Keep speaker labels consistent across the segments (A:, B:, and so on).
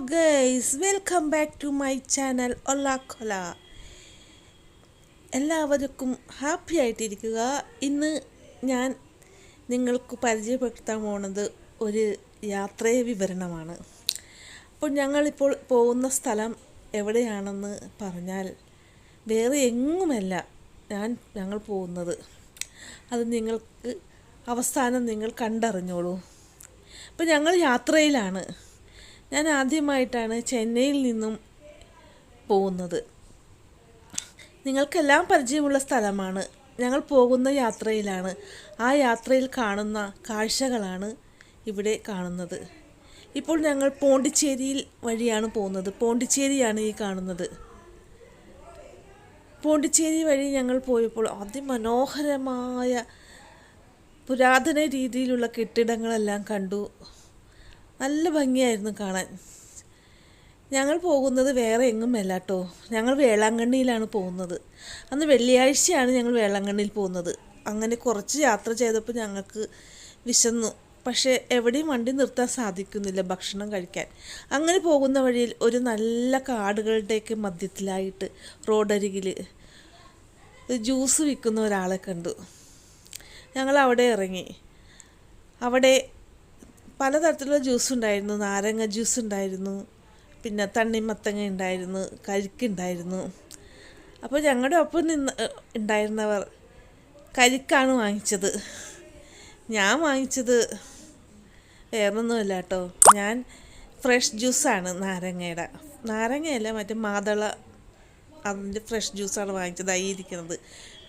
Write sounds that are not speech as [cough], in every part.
A: Guys welcome back to my channel ഒല്ലാക്കൊല എല്ലാവർക്കും happy ആയിട്ടിരിക്കുക. ഇന്ന് ഞാൻ നിങ്ങൾക്ക് പരിചയപ്പെടുത്താൻ പോണത് ഒരു യാത്രയെ വിവരണമാണ്. അപ്പോൾ ഞങ്ങളിപ്പോൾ പോകുന്ന സ്ഥലം എവിടെയാണെന്ന് പറഞ്ഞാൽ വേറെ എങ്ങുമല്ല ഞാൻ ഞങ്ങൾ പോകുന്നത്. അത് നിങ്ങൾക്ക് അവസാനം നിങ്ങൾ കണ്ടറിഞ്ഞോളൂ. അപ്പോൾ ഞങ്ങൾ യാത്രയിലാണ്. ഞാൻ ആദ്യമായിട്ടാണ് ചെന്നൈയിൽ നിന്നും പോകുന്നത്. നിങ്ങൾക്കെല്ലാം പരിചയമുള്ള സ്ഥലമാണ്. ഞങ്ങൾ പോകുന്ന യാത്രയിലാണ്. ആ യാത്രയിൽ കാണുന്ന കാഴ്ചകളാണ് ഇവിടെ കാണുന്നത്. ഇപ്പോൾ ഞങ്ങൾ പോണ്ടിച്ചേരിയിൽ വഴിയാണ് പോകുന്നത്. പോണ്ടിച്ചേരിയാണ് ഈ കാണുന്നത്. പോണ്ടിച്ചേരി വഴി ഞങ്ങൾ പോയപ്പോൾ അതിമനോഹരമായ പുരാതന രീതിയിലുള്ള കെട്ടിടങ്ങളെല്ലാം കണ്ടു. നല്ല ഭംഗിയായിരുന്നു കാണാൻ. ഞങ്ങൾ പോകുന്നത് വേറെ എങ്ങും അല്ല കേട്ടോ ഞങ്ങൾ വേളാങ്കണ്ണിയിലാണ് പോകുന്നത്. അന്ന് വെള്ളിയാഴ്ചയാണ് ഞങ്ങൾ വേളാങ്കണ്ണിയിൽ പോകുന്നത്. അങ്ങനെ കുറച്ച് യാത്ര ചെയ്തപ്പോൾ ഞങ്ങൾക്ക് വിശന്നു. പക്ഷേ എവിടെയും വണ്ടി നിർത്താൻ സാധിക്കുന്നില്ല ഭക്ഷണം കഴിക്കാൻ. അങ്ങനെ പോകുന്ന വഴിയിൽ ഒരു നല്ല കാടുകളുടെയൊക്കെ മധ്യത്തിലായിട്ട് റോഡരികിൽ ജ്യൂസ് വിൽക്കുന്ന ഒരാളെ കണ്ടു. ഞങ്ങൾ അവിടെ ഇറങ്ങി. അവിടെ പലതരത്തിലുള്ള ജ്യൂസ് ഉണ്ടായിരുന്നു. നാരങ്ങ ജ്യൂസ് ഉണ്ടായിരുന്നു. പിന്നെ തണ്ണിമത്തങ്ങ ഉണ്ടായിരുന്നു. കരിക്കുണ്ടായിരുന്നു അപ്പോൾ ഞങ്ങളുടെ ഒപ്പം നിന്ന് ഉണ്ടായിരുന്നവർ കരിക്കാണ് വാങ്ങിച്ചത്. ഞാൻ വാങ്ങിച്ചത് വേറൊന്നുമില്ല കേട്ടോ. ഞാൻ ഫ്രഷ് ജ്യൂസാണ് നാരങ്ങയുടെ. നാരങ്ങയല്ല മറ്റേ മാതള അതിന്റെ ഫ്രഷ് ജ്യൂസാണ് വാങ്ങിച്ചത്. ആയി ഇരിക്കുന്നത്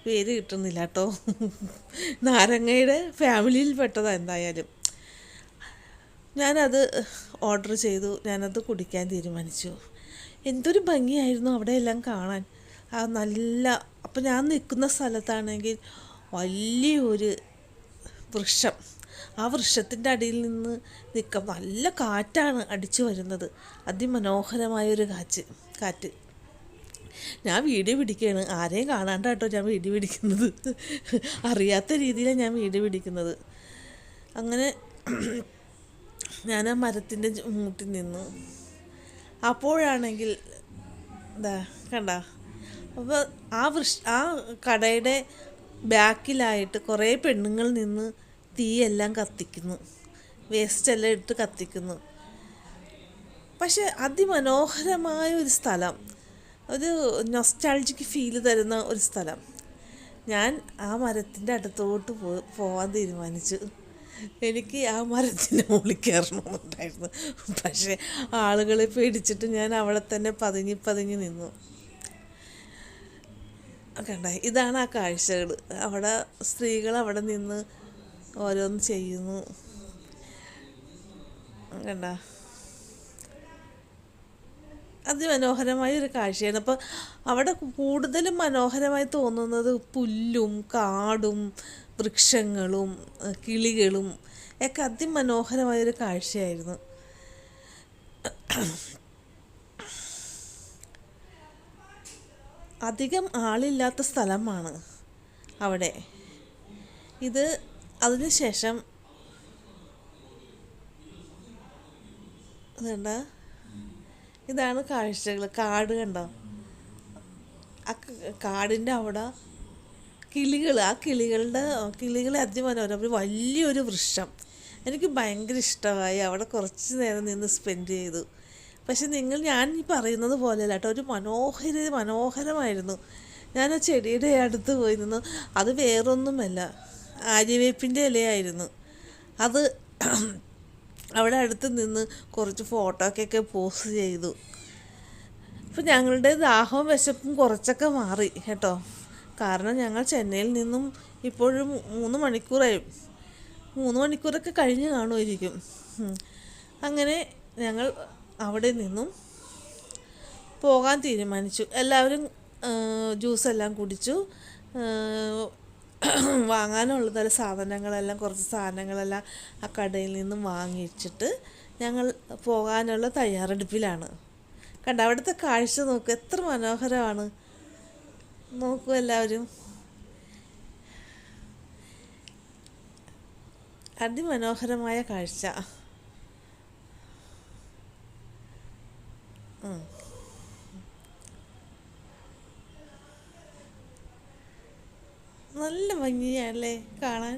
A: പേര് കിട്ടുന്നില്ല കേട്ടോ. നാരങ്ങയുടെ ഫാമിലിയിൽ പെട്ടതാണ് എന്തായാലും. ഞാനത് ഓർഡർ ചെയ്തു. ഞാനത് കുടിക്കാൻ തീരുമാനിച്ചു. എന്തൊരു ഭംഗിയായിരുന്നു അവിടെ എല്ലാം കാണാൻ. ആ നല്ല അപ്പം ഞാൻ നിൽക്കുന്ന സ്ഥലത്താണെങ്കിൽ വലിയൊരു വൃക്ഷം. ആ വൃക്ഷത്തിന്റെ അടിയിൽ നിന്ന് നിൽക്കാം നല്ല കാറ്റാണ് അടിച്ചു വരുന്നത്. അതിമനോഹരമായൊരു കാറ്റ് കാറ്റ്. ഞാൻ വീഡിയോ പിടിക്കുകയാണ്. ആരെയും കാണാണ്ടാട്ടോ ഞാൻ വീഡിയോ പിടിക്കുന്നത്. അറിയാത്ത രീതിയിലാണ് ഞാൻ വീഡിയോ പിടിക്കുന്നത്. അങ്ങനെ ഞാൻ ആ മരത്തിന്റെ മൂട്ടിൽ നിന്നു. അപ്പോഴാണെങ്കിൽ എന്താ കണ്ട. അപ്പോൾ ആ വൃഷ് ആ കടയുടെ ബാക്കിലായിട്ട് കുറേ പെണ്ണുങ്ങൾ നിന്ന് തീയെല്ലാം കത്തിക്കുന്നു. വേസ്റ്റ് എല്ലാം ഇട്ട് കത്തിക്കുന്നു. പക്ഷെ അതിമനോഹരമായ ഒരു സ്ഥലം. ഒരു നൊസ്റ്റാൾജിക്ക് ഫീൽ തരുന്ന ഒരു സ്ഥലം. ഞാൻ ആ മരത്തിന്റെ അടുത്തോട്ട് പോ പോകാൻ തീരുമാനിച്ചു. എനിക്ക് ആ മരത്തിന്റെ മുകളിൽ കയറണമെന്നുണ്ടായിരുന്നു പക്ഷേ ആളുകളെ പേടിച്ചിട്ട് ഞാൻ അവിടെ തന്നെ പതുങ്ങി പതുങ്ങി നിന്നു. കണ്ട ഇതാണ് ആ കാഴ്ചകൾ അവിടെ സ്ത്രീകൾ അവിടെ നിന്ന് ഓരോന്ന് ചെയ്യുന്നു. കണ്ട അതിമനോഹരമായ ഒരു കാഴ്ചയാണ്. അപ്പോൾ അവിടെ കൂടുതലും മനോഹരമായി തോന്നുന്നത് പുല്ലും കാടും വൃക്ഷങ്ങളും കിളികളും ഒക്കെ അതിമനോഹരമായൊരു കാഴ്ചയായിരുന്നു. അധികം ആളില്ലാത്ത സ്ഥലമാണ് അവിടെ. ഇത് അതിനുശേഷം ഇതുണ്ട ഇതാണ് കാഴ്ചകൾ. കാട് കണ്ടോ? ആ കാടിന്റെ അവിടെ കിളികൾ ആ കിളികളുടെ കിളികളെ അതിമനോഹരം. ഒരു വലിയൊരു വൃക്ഷം. എനിക്ക് ഭയങ്കര ഇഷ്ടമായി. അവിടെ കുറച്ച് നേരം നിന്ന് സ്പെൻഡ് ചെയ്തു. പക്ഷെ നിങ്ങൾ ഞാൻ ഈ പറയുന്നത് പോലെയല്ല കേട്ടോ. ഒരു മനോഹര മനോഹരമായിരുന്നു. ഞാൻ ആ ചെടിയുടെ അടുത്ത് പോയി നിന്നു അത് വേറൊന്നുമല്ല. ആര്യവേപ്പിന്റെ ഇലയായിരുന്നു. അത് അവിടെ അടുത്ത് നിന്ന് കുറച്ച് ഫോട്ടോക്കൊക്കെ പോസ്റ്റ് ചെയ്തു. അപ്പം ഞങ്ങളുടെ ദാഹവും വിശപ്പും കുറച്ചൊക്കെ മാറി കേട്ടോ. കാരണം ഞങ്ങൾ ചെന്നൈയിൽ നിന്നും ഇപ്പോഴും മൂന്ന് മണിക്കൂറായി. മൂന്ന് മണിക്കൂറൊക്കെ കഴിഞ്ഞ് കാണുമായിരിക്കും. അങ്ങനെ ഞങ്ങൾ അവിടെ നിന്നും പോകാൻ തീരുമാനിച്ചു. എല്ലാവരും ജ്യൂസെല്ലാം കുടിച്ചു. [clears throat] വാങ്ങാനുള്ളതല്ല സാധനങ്ങളെല്ലാം കുറച്ച് സാധനങ്ങളെല്ലാം ആ കടയിൽ നിന്നും വാങ്ങിച്ചിട്ട് ഞങ്ങൾ പോകാനുള്ള തയ്യാറെടുപ്പിലാണ്. കണ്ട അവിടുത്തെ കാഴ്ച നോക്ക് എത്ര മനോഹരമാണ്. നോക്കൂ എല്ലാവരും. അതിമനോഹരമായ കാഴ്ച. നല്ല ഭംഗിയാണല്ലേ കാണാൻ?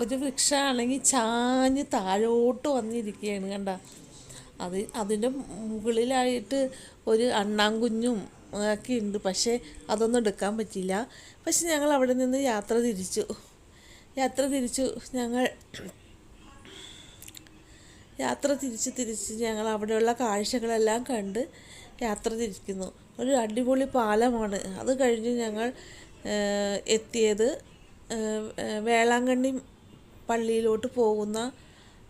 A: ഒരു വൃക്ഷമാണെങ്കിൽ ചാഞ്ഞ് താഴോട്ട് വന്നിരിക്കുകയാണ് കണ്ട. അത് അതിന്റെ മുകളിലായിട്ട് ഒരു അണ്ണാങ്കുഞ്ഞും ഒക്കെ ഉണ്ട്. പക്ഷേ അതൊന്നും എടുക്കാൻ പറ്റിയില്ല. പക്ഷെ ഞങ്ങൾ അവിടെ നിന്ന് യാത്ര തിരിച്ചു. യാത്ര തിരിച്ചു. ഞങ്ങൾ യാത്ര തിരിച്ച് തിരിച്ച് ഞങ്ങൾ അവിടെയുള്ള കാഴ്ചകളെല്ലാം കണ്ട് യാത്ര തിരിക്കുന്നു. ഒരു അടിപൊളി പാലമാണ്. അത് കഴിഞ്ഞ് ഞങ്ങൾ എത്തിയത് വേളാങ്കണ്ണി പള്ളിയിലോട്ട് പോകുന്ന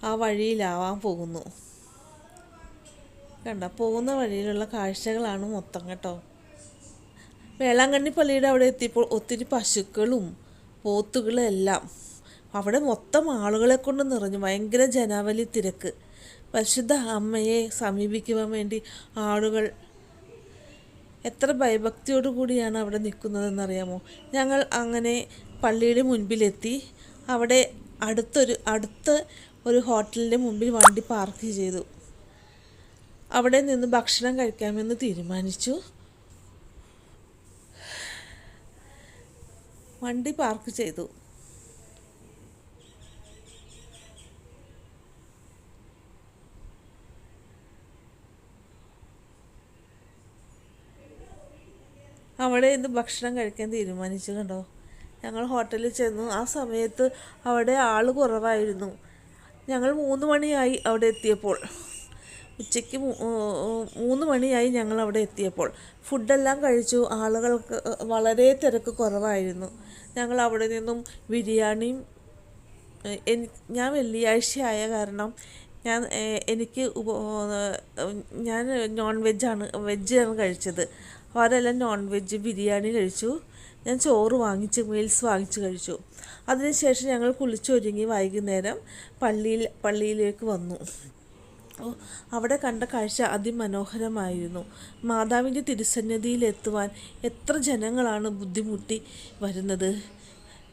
A: ആ വഴിയിലാവാൻ പോകുന്നു. കണ്ട? പോകുന്ന വഴിയിലുള്ള കാഴ്ചകളാണ് മൊത്തം കേട്ടോ. വേളാങ്കണ്ണി പള്ളിയുടെ അവിടെ എത്തിയപ്പോൾ ഒത്തിരി പശുക്കളും പോത്തുകളും എല്ലാം അവിടെ മൊത്തം ആളുകളെ കൊണ്ട് നിറഞ്ഞു. ഭയങ്കര ജനാവലി തിരക്ക്. പരിശുദ്ധ അമ്മയെ സമീപിക്കുവാൻ വേണ്ടി ആളുകൾ എത്ര ഭയഭക്തിയോടു കൂടിയാണ് അവിടെ നിൽക്കുന്നതെന്നറിയാമോ? ഞങ്ങൾ അങ്ങനെ പള്ളിയുടെ മുൻപിലെത്തി. അവിടെ അടുത്തൊരു അടുത്ത ഒരു ഹോട്ടലിന്റെ മുമ്പിൽ വണ്ടി പാർക്ക് ചെയ്തു. അവിടെ നിന്ന് ഭക്ഷണം കഴിക്കാമെന്ന് തീരുമാനിച്ചു. വണ്ടി പാർക്ക് ചെയ്തു. അവിടെ നിന്ന് ഭക്ഷണം കഴിക്കാൻ തീരുമാനിച്ചു കണ്ടോ? ഞങ്ങൾ ഹോട്ടലിൽ ചെന്നു. ആ സമയത്ത് അവിടെ ആൾ കുറവായിരുന്നു. ഞങ്ങൾ മൂന്ന് മണിയായി അവിടെ എത്തിയപ്പോൾ. ഉച്ചയ്ക്ക് മൂന്ന് മണിയായി ഞങ്ങൾ അവിടെ എത്തിയപ്പോൾ. ഫുഡെല്ലാം കഴിച്ചു. ആളുകൾക്ക് വളരെ തിരക്ക് കുറവായിരുന്നു. ഞങ്ങൾ അവിടെ നിന്നും ബിരിയാണിയും ഞാൻ വെള്ളിയാഴ്ച ആയ കാരണം ഞാൻ എനിക്ക് ഉപ- ഞാൻ നോൺ വെജാണ് വെജാണ് കഴിച്ചത്. അവരെല്ലാം നോൺ വെജ് ബിരിയാണി കഴിച്ചു. ഞാൻ ചോറ് വാങ്ങിച്ച് മീൽസ് വാങ്ങിച്ച് കഴിച്ചു. അതിനുശേഷം ഞങ്ങൾ കുളിച്ചൊരുങ്ങി വൈകുന്നേരം പള്ളിയിൽ പള്ളിയിലേക്ക് വന്നു. അവിടെ കണ്ട കാഴ്ച അതിമനോഹരമായിരുന്നു. മാതാവിന്റെ തിരുസന്നിധിയിൽ എത്തുവാൻ എത്ര ജനങ്ങളാണ് ബുദ്ധിമുട്ടി വരുന്നത്.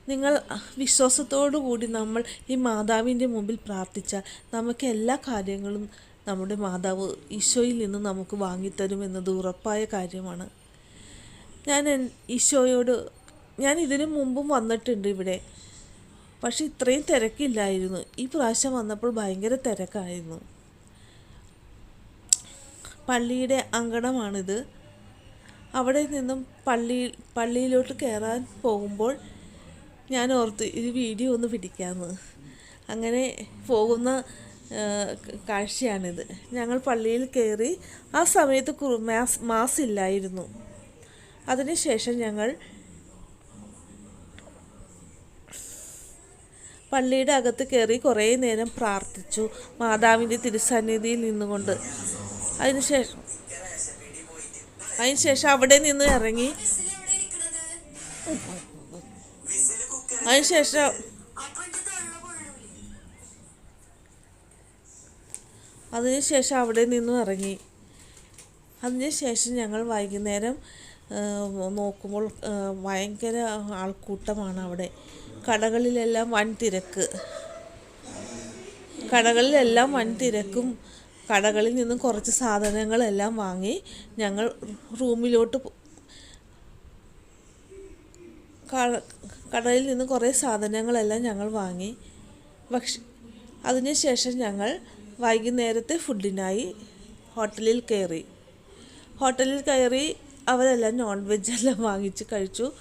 A: നിങ്ങൾ വിശ്വാസത്തോടു കൂടി നമ്മൾ ഈ മാതാവിന്റെ മുമ്പിൽ പ്രാർത്ഥിച്ചാൽ നമുക്ക് എല്ലാ കാര്യങ്ങളും നമ്മുടെ മാതാവ് ഈശോയിൽ നിന്ന് നമുക്ക് വാങ്ങിത്തരുമെന്നത് ഉറപ്പായ കാര്യമാണ്. ഞാൻ ഈശോയോട് ഞാൻ ഇതിനു മുമ്പും വന്നിട്ടുണ്ട് ഇവിടെ. പക്ഷെ ഇത്രയും തിരക്കില്ലായിരുന്നു. ഈ പ്രാവശ്യം വന്നപ്പോൾ ഭയങ്കര തിരക്കായിരുന്നു. പള്ളിയുടെ അങ്കണമാണിത്. അവിടെ നിന്നും പള്ളി പള്ളിയിലോട്ട് കയറാൻ പോകുമ്പോൾ ഞാൻ ഓർത്ത് ഇത് വീഡിയോ ഒന്ന് പിടിക്കാമെന്ന് അങ്ങനെ പോകുന്ന കാഴ്ചയാണിത്. ഞങ്ങൾ പള്ളിയിൽ കയറി ആ സമയത്ത് മാസ് മാസ് ഇല്ലായിരുന്നു. അതിനുശേഷം ഞങ്ങൾ പള്ളിയുടെ അകത്ത് കയറി കുറേ നേരം പ്രാർത്ഥിച്ചു മാതാവിന്റെ തിരുസന്നിധിയിൽ നിന്നുകൊണ്ട്. അതിനുശേഷം അതിനുശേഷം അവിടെ നിന്ന് ഇറങ്ങി. അതിനുശേഷം അതിനുശേഷം അവിടെ നിന്നും ഇറങ്ങി. അതിനുശേഷം ഞങ്ങൾ വൈകുന്നേരം നോക്കുമ്പോൾ ഭയങ്കര ആൾക്കൂട്ടമാണ് അവിടെ. കടകളിലെല്ലാം വൻ തിരക്ക് കടകളിലെല്ലാം വൻ തിരക്കും കടകളിൽ നിന്നും കുറച്ച് സാധനങ്ങളെല്ലാം വാങ്ങി ഞങ്ങൾ റൂമിലോട്ട് കടയിൽ നിന്ന് കുറേ സാധനങ്ങളെല്ലാം ഞങ്ങൾ വാങ്ങി. ഭക്ഷ അതിനുശേഷം ഞങ്ങൾ വൈകുന്നേരത്തെ ഫുഡിനായി ഹോട്ടലിൽ കയറി. ഹോട്ടലിൽ കയറി അവരെല്ലാം നോൺ വെജ് എല്ലാം വാങ്ങിച്ച് കഴിച്ചു.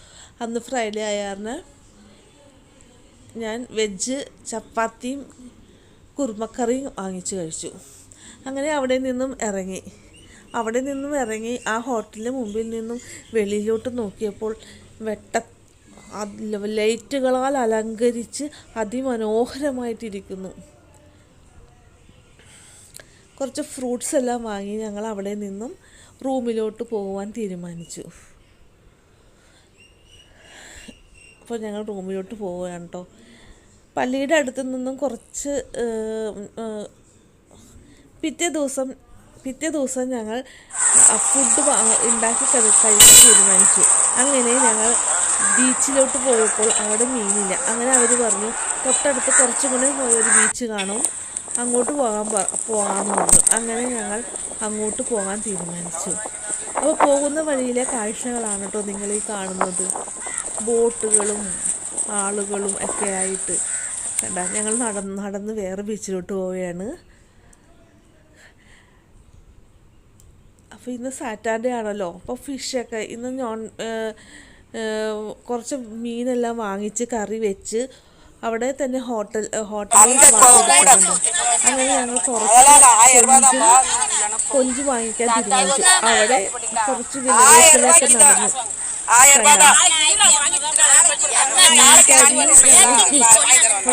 A: അന്ന് ഫ്രൈഡേ ആയാറിന് ഞാൻ വെജ് ചപ്പാത്തിയും കുറുമക്കറിയും വാങ്ങിച്ച് കഴിച്ചു. അങ്ങനെ അവിടെ നിന്നും ഇറങ്ങി. അവിടെ നിന്നും ഇറങ്ങി. ആ ഹോട്ടലിന് മുമ്പിൽ നിന്നും വെളിയിലോട്ട് നോക്കിയപ്പോൾ വെട്ട ലൈറ്റുകളാൽ അലങ്കരിച്ച് അതിമനോഹരമായിട്ടിരിക്കുന്നു. കുറച്ച് ഫ്രൂട്ട്സ് എല്ലാം വാങ്ങി ഞങ്ങൾ അവിടെ നിന്നും റൂമിലോട്ട് പോകാൻ തീരുമാനിച്ചു. അപ്പോൾ ഞങ്ങൾ റൂമിലോട്ട് പോവുകയാണ് കേട്ടോ പള്ളിയുടെ അടുത്ത് നിന്നും കുറച്ച് പിറ്റേ ദിവസം പിറ്റേ ദിവസം ഞങ്ങൾ ഫുഡ് ഉണ്ടാക്കി കഴി- കഴിക്കാൻ തീരുമാനിച്ചു. അങ്ങനെ ഞങ്ങൾ ബീച്ചിലോട്ട് പോയപ്പോൾ അവിടെ മീനില്ല. അങ്ങനെ അവർ പറഞ്ഞു തൊട്ടടുത്ത് കുറച്ചും കൂടെ ഒരു ബീച്ച് കാണും. അങ്ങോട്ട് പോകാൻ പ- പോകാമെന്ന് പറഞ്ഞു അങ്ങനെ ഞങ്ങൾ അങ്ങോട്ട് പോകാൻ തീരുമാനിച്ചു. അപ്പോൾ പോകുന്ന വഴിയിലെ കാഴ്ചകളാണ് കേട്ടോ നിങ്ങൾ ഈ കാണുന്നത്. ബോട്ടുകളും ആളുകളും ഒക്കെ ആയിട്ട്. കണ്ട ഞങ്ങൾ നടന്ന് നടന്ന് വേറെ ബീച്ചിലോട്ട് പോവുകയാണ്. അപ്പോൾ ഇന്ന് സാറ്റർഡേ ആണല്ലോ. അപ്പോൾ ഫിഷൊക്കെ ഇന്ന് നോൺ കുറച്ച് മീനെല്ലാം വാങ്ങിച്ച് കറി വെച്ച് അവിടെ തന്നെ ഹോട്ടൽ ഹോട്ടൽ ഹോട്ടലിൽ അങ്ങനെ ഞങ്ങൾ കുറച്ച് കൊഞ്ച് വാങ്ങിക്കാൻ തീരുമാനിച്ചു. അവിടെ കുറച്ച് വിലവേശലൊക്കെ നടന്നു.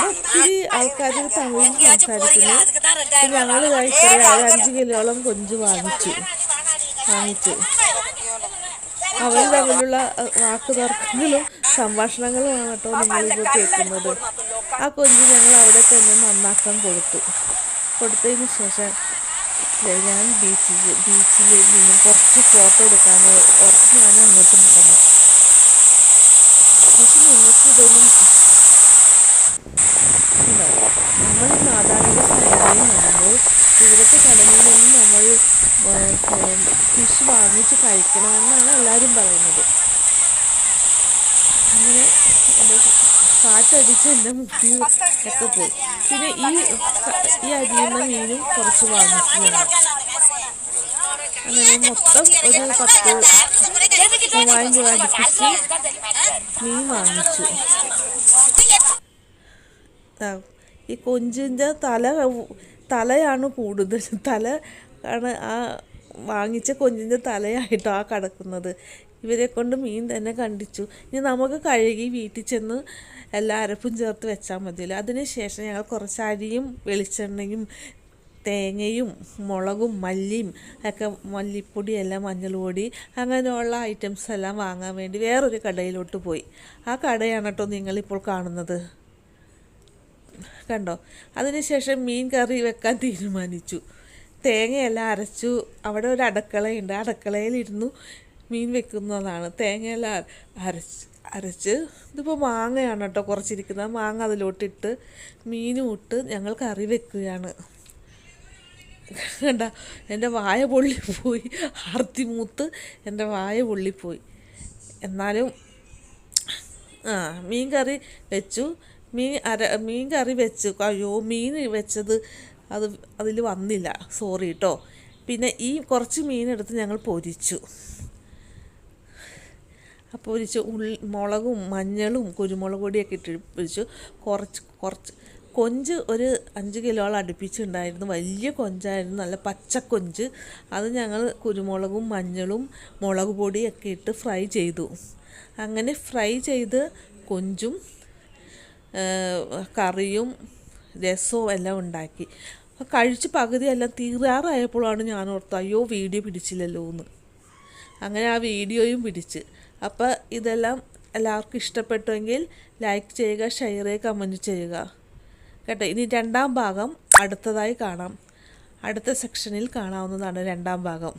A: ഒത്തിരി ആൾക്കാർ തമിഴിൽ സംസാരിക്കുന്നു. ഞങ്ങൾ കഴിച്ചത് അഞ്ച് കിലോളം കൊഞ്ച് വാങ്ങിച്ചു. വാങ്ങിച്ചു. അവർ തമ്മിലുള്ള വാക്കുതർക്കങ്ങളും സംഭാഷണങ്ങളുമാണ് കേട്ടോ നിങ്ങളിപ്പോൾ കേൾക്കുന്നത്. ആ കൊഞ്ച് ഞങ്ങൾ അവിടെ തന്നെ നന്നാക്കാൻ കൊടുത്തു. കൊടുത്തതിന് ശേഷം ഞാൻ ബീച്ചിൽ ബീച്ചിൽ നിന്നും കുറച്ച് ഫോട്ടോ എടുക്കാൻ കുറച്ച് ഞാൻ അങ്ങോട്ട് നടന്നു. പക്ഷെ നിങ്ങൾക്ക് ഇതൊന്നും നമ്മൾ സാധാരണ സൈഡിൽ നടന്നു ഇവിടുത്തെ കടലിൽ നിന്ന് നമ്മൾ ഫിഷ് വാങ്ങിച്ച് കഴിക്കണമെന്നാണ് എല്ലാവരും പറയുന്നത് അങ്ങനെ എന്റെ കാറ്റടിച്ച് എന്റെ മുട്ടി ഒക്കെ പോയി. പിന്നെ ഈ ഈ അരിയുന്ന മീനും കുറച്ച് വാങ്ങിച്ചു ഞങ്ങൾ അങ്ങനെ മൊത്തം ഒരു പത്ത് മൂവായിരം രൂപ അടുപ്പിച്ച് മീൻ വാങ്ങിച്ചു. ഈ കൊഞ്ചിന്റെ തല തലയാണ് കൂടുതൽ. തല ആണ് ആ വാങ്ങിച്ച കൊഞ്ചിന്റെ തലയായിട്ടോ ആ കിടക്കുന്നത്. ഇവരെ കൊണ്ട് മീൻ തന്നെ കണ്ടിച്ചു. ഇനി നമുക്ക് കഴുകി വീട്ടിൽ ചെന്ന് എല്ലാ അരപ്പും ചേർത്ത് വെച്ചാൽ മതിയല്ലോ. അതിന് ശേഷം ഞങ്ങൾ കുറച്ച് അരിയും വെളിച്ചെണ്ണയും തേങ്ങയും മുളകും മല്ലിയും ഒക്കെ മല്ലിപ്പൊടി എല്ലാം മഞ്ഞൾ പൊടി അങ്ങനെയുള്ള ഐറ്റംസ് എല്ലാം വാങ്ങാൻ വേണ്ടി വേറൊരു കടയിലോട്ട് പോയി. ആ കടയാണ് കേട്ടോ നിങ്ങളിപ്പോൾ കാണുന്നത്. കണ്ടോ? അതിനുശേഷം മീൻ കറി വെക്കാൻ തീരുമാനിച്ചു. തേങ്ങയെല്ലാം അരച്ചു. അവിടെ ഒരു അടുക്കളയുണ്ട്. അടുക്കളയിലിരുന്നു മീൻ വെക്കുന്നതാണ്. തേങ്ങയെല്ലാം അരച്ച് അരച്ച് ഇതിപ്പോൾ മാങ്ങയാണ് കേട്ടോ കുറച്ചിരിക്കുന്നത്. മാങ്ങ അതിലോട്ടിട്ട് മീനും ഇട്ട് ഞങ്ങൾ കറി വെക്കുകയാണ്. കണ്ട എന്റെ വായ പൊള്ളിപ്പോയി. ആർത്തി മൂത്ത് എന്റെ വായ പൊള്ളിപ്പോയി. എന്നാലും ആ മീൻ കറി വെച്ചു. മീൻ അര മീൻ കറി വെച്ചു. അയ്യോ മീൻ വെച്ചത് അത് അതിൽ വന്നില്ല. സോറി കേട്ടോ. പിന്നെ ഈ കുറച്ച് മീനെടുത്ത് ഞങ്ങൾ പൊരിച്ചു. ആ ഒരിച്ച് ഉള്ളി മുളകും മഞ്ഞളും കുരുമുളക് പൊടിയൊക്കെ ഇട്ട് പൊരിച്ചു കുറച്ച് കുറച്ച് കൊഞ്ച് ഒരു അഞ്ച് കിലോളം അടുപ്പിച്ചുണ്ടായിരുന്നു. വലിയ കൊഞ്ചായിരുന്നു. നല്ല പച്ചക്കൊഞ്ച് അത് ഞങ്ങൾ കുരുമുളകും മഞ്ഞളും മുളക് പൊടിയൊക്കെ ഇട്ട് ഫ്രൈ ചെയ്തു. അങ്ങനെ ഫ്രൈ ചെയ്ത് കൊഞ്ചും കറിയും രസവും എല്ലാം ഉണ്ടാക്കി. അപ്പോൾ കഴിച്ച് പകുതിയെല്ലാം തീരാറായപ്പോഴാണ് ഞാൻ ഓർത്തത് അയ്യോ വീഡിയോ പിടിച്ചില്ലല്ലോ എന്ന് അങ്ങനെ ആ വീഡിയോയും പിടിച്ച്. അപ്പോൾ ഇതെല്ലാം എല്ലാവർക്കും ഇഷ്ടപ്പെട്ടുവെങ്കിൽ ലൈക്ക് ചെയ്യുക ഷെയർ ചെയ്യുക കമന്റ് ചെയ്യുക. കേട്ടോ? ഇനി രണ്ടാം ഭാഗം അടുത്തതായി കാണാം. അടുത്ത സെക്ഷനിൽ കാണാവുന്നതാണ് രണ്ടാം ഭാഗം.